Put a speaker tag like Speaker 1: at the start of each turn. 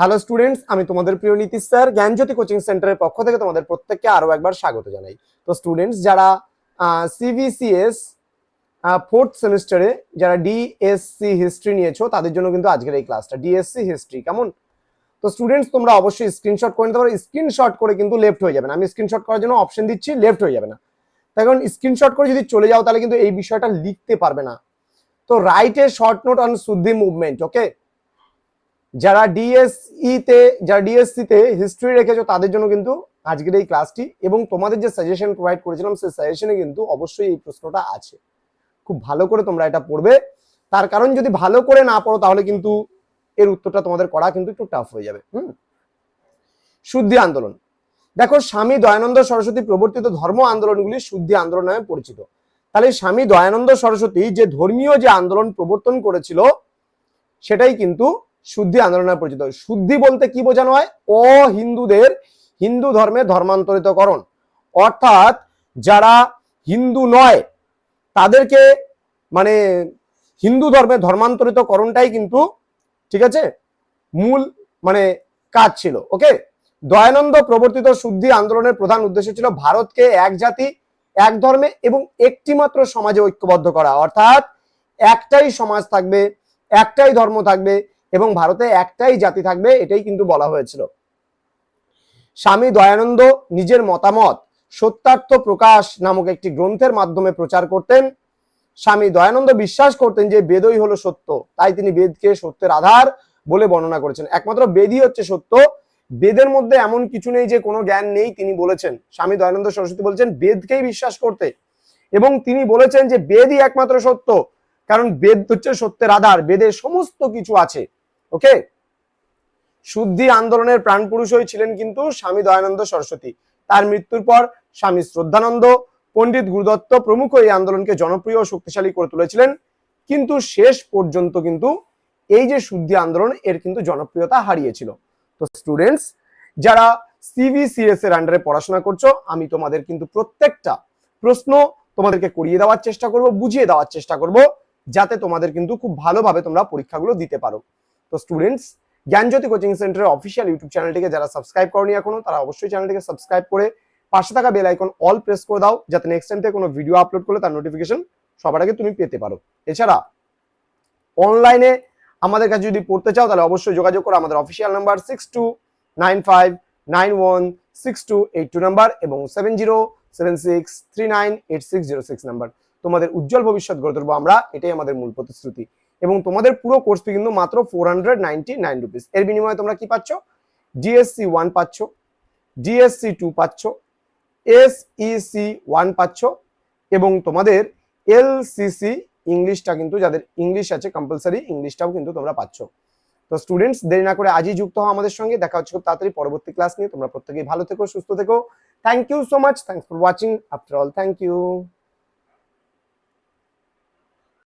Speaker 1: Hello students আমি তোমাদের প্রিয় নীতিশ স্যার, জ্ঞানজ্যোতি কোচিং সেন্টারের পক্ষ থেকে তোমাদের প্রত্যেককে আরও একবার স্বাগত জানাই। তো স্টুডেন্টস যারা সিবিসিএস ফোর্থ সেমিস্টারে যারা ডিএসসি হিস্ট্রি নিয়েছো, তাদের জন্য কিন্তু আজকের এই ক্লাসটা ডিএসসি হিস্ট্রি কেমন? তো স্টুডেন্টস তোমরা অবশ্যই স্ক্রিনশট করে নিতে পারো। স্ক্রিনশট করে কিন্তু লেফট হয়ে যাবে না। আমি স্ক্রিনশট করার জন্য অপশন দিচ্ছি লেফট হয়ে যাবে না। তাই কারণ স্ক্রিনশট করে যদি চলে যাও, তাহলে কিন্তু এই বিষয়টা লিখতে পারবে না। তো write short note on Shuddhi movement okay যারা ডিএসই তে, যারা ডিএসসি তে হিস্ট্রি রেখেছো, তাদের জন্য কিন্তু আজকের এই ক্লাসটি এবং তোমাদের যে সাজেশন প্রোভাইড করেছিলাম, সেই সাজেশনে কিন্তু অবশ্যই এই প্রশ্নটা আছে। খুব ভালো করে তোমরা এটা পড়বে। তার কারণ যদি ভালো করে না পড়ো, তাহলে কিন্তু এর উত্তরটা তোমাদের করা কিন্তু একটু টাফ হয়ে যাবে। হুম? শুদ্ধি আন্দোলন। দেখো, স্বামী দয়ানন্দ সরস্বতী প্রবর্তিত ধর্ম আন্দোলনগুলি শুদ্ধি আন্দোলন নামে পরিচিত। তাহলে স্বামী দয়ানন্দ সরস্বতী যে ধর্মীয় যে আন্দোলন প্রবর্তন করেছিল, সেটাই কিন্তু শুদ্ধি আন্দোলন পরিচিত। শুদ্ধি বলতে কি বোঝানো হয়? ও হিন্দুদের হিন্দু ধর্মে ধর্মান্তরিতকরণ। অর্থাৎ যারা হিন্দু নয়, তাদেরকে মানে হিন্দু ধর্মে ধর্মান্তরিতকরণটাই কিন্তু ঠিক আছে? মূল মানে কাজ ছিল, ওকে? দয়ানন্দ প্রবর্তিত শুদ্ধি আন্দোলনের প্রধান উদ্দেশ্য ছিল ভারতকে এক জাতি, এক ধর্মে এবং একটি মাত্র সমাজে ঐক্যবদ্ধ করা। অর্থাৎ একটাই সমাজ থাকবে, একটাই ধর্ম থাকবে এবং ভারতে একটাই জাতি থাকবে, এটাই কিন্তু বলা হয়েছিল। স্বামী দয়ানন্দ নিজের মতামত, সত্যার্থ প্রকাশ নামক একটি গ্রন্থের মাধ্যমে প্রচার করতেন। স্বামী দয়ানন্দ বিশ্বাস করতেন যে বেদই হলো সত্য, তাই তিনি বেদকে সত্যের আধার বলে বর্ণনা করেছেন। একমাত্র বেদই হচ্ছে সত্য, বেদের মধ্যে এমন কিছু নেই যে কোনো জ্ঞান নেই, তিনি বলেছেন। স্বামী দয়ানন্দ সরস্বতী বলছেন, বেদকেই বিশ্বাস করতে। এবং তিনি বলেছেন যে বেদই একমাত্র সত্য, কারণ বেদ হচ্ছে সত্যের আধার, বেদে সমস্ত কিছু আছে। ওকে শুদ্ধি আন্দোলনের প্রাণ পুরুষই ছিলেন কিন্তু স্বামী দয়ানন্দ সরস্বতী। তার মৃত্যুর পর স্বামী শ্রদ্ধানন্দ, পণ্ডিত গুরুদত্ত প্রমুখ এই আন্দোলনকে জনপ্রিয় শক্তিশালী করে তুলেছিলেন। কিন্তু শেষ পর্যন্ত কিন্তু এই যে শুদ্ধি আন্দোলন, এর কিন্তু জনপ্রিয়তা হারিয়েছিল। তো স্টুডেন্টস যারা সিবিসিএস এর আন্ডারে পড়াশোনা করছ, আমি তোমাদের কিন্তু প্রত্যেকটা প্রশ্ন তোমাদেরকে করিয়ে দেওয়ার চেষ্টা করব, বুঝিয়ে দেওয়ার চেষ্টা করব, যাতে তোমাদের কিন্তু খুব ভালোভাবে তোমরা পরীক্ষাগুলো দিতে পারো। তো স্টুডেন্টস জ্ঞানজ্যোতি কোচিং সেন্টারের অফিসিয়াল ইউটিউব চ্যানেলটিকে যারা সাবস্ক্রাইব করনি এখনও, তারা অবশ্যই চ্যানেলটিকে সাবস্ক্রাইব করে পাশে থাকা বেল আইকন অল প্রেস করে দাও, যাতে নেক্সট টাইম থেকে কোনো ভিডিও আপলোড করলে তার নোটিফিকেশন সবার আগে তুমি পেতে পারো। এছাড়া অনলাইনে আমাদের কাছে যদি পড়তে চাও, তাহলে অবশ্যই যোগাযোগ করো আমাদের official number six two nine five nine one six two eight two number এবং seven zero seven six three nine eight six zero six number তোমাদের উজ্জ্বল ভবিষ্যৎ গড়ে তুলবো আমরা, এটাই আমাদের মূল প্রতিশ্রুতি। এবং তোমাদের পুরো কোর্স ফি কিন্তু মাত্র four hundred ninety nine rupees এর বিনিময়ে তোমরা কি পাচ্ছ? ডিএসসি ওয়ান পাচ্ছ ডিএসসি টু পাচ্ছ এসইসি ওয়ান পাচ্ছ এবং তোমাদের এলসিসি ইংলিশটা কিন্তু যাদের ইংলিশ আছে কম্পালসারি ইংলিশটাও কিন্তু তোমরা পাচ্ছ। তো স্টুডেন্টস দেরি না করে আজই যুক্ত হও আমাদের সঙ্গে। দেখা হচ্ছে খুব তাড়াতাড়ি পরবর্তী ক্লাস নিয়ে। তোমরা প্রত্যেকেই ভালো থেকো, সুস্থ থেকো। Thank you so much thanks for watching after all thank you